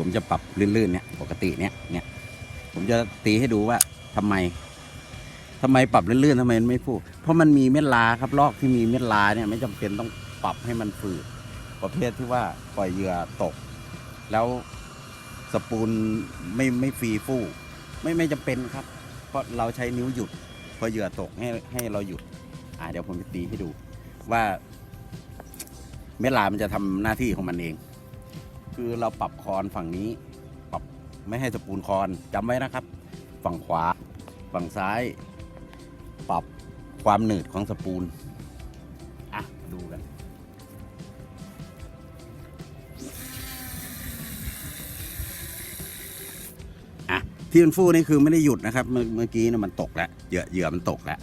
ผมจะปรับลื่นๆเนี่ยปกติเนี่ยเนี่ยผมจะตีให้ดูว่าทำไมทำไมปรับลื่นๆทำไมมันไม่ฟูเพราะมันมีเม็ดลาครับลอกที่มีเม็ดลาเนี่ยไม่จำเป็นต้องปรับให้มันฝืดประเภทที่ว่าปล่อยเหยื่อตก แล้วสปูลไม่ไม่ฟรีฟูไม่ไม่จำเป็นครับ เพราะเราใช้นิ้วหยุด พอเหยื่อตกให้ให้เราหยุด อ่าเดี๋ยวผมจะตีให้ดูว่าเม็ดลามันจะทำหน้าที่ของมันเอง คือเราปรับคอนฝั่งนี้ ปรับไม่ให้สปูนคอนจำไว้นะครับ ฝั่งขวา ฝั่งซ้าย ปรับความหนืดของสปูนอะดูกันอะที่มันฟูนี่คือไม่ได้หยุดนะครับ เมื่อกี้นะมันตกแล้วเหยื่อเหยื่อมันตกแล้ว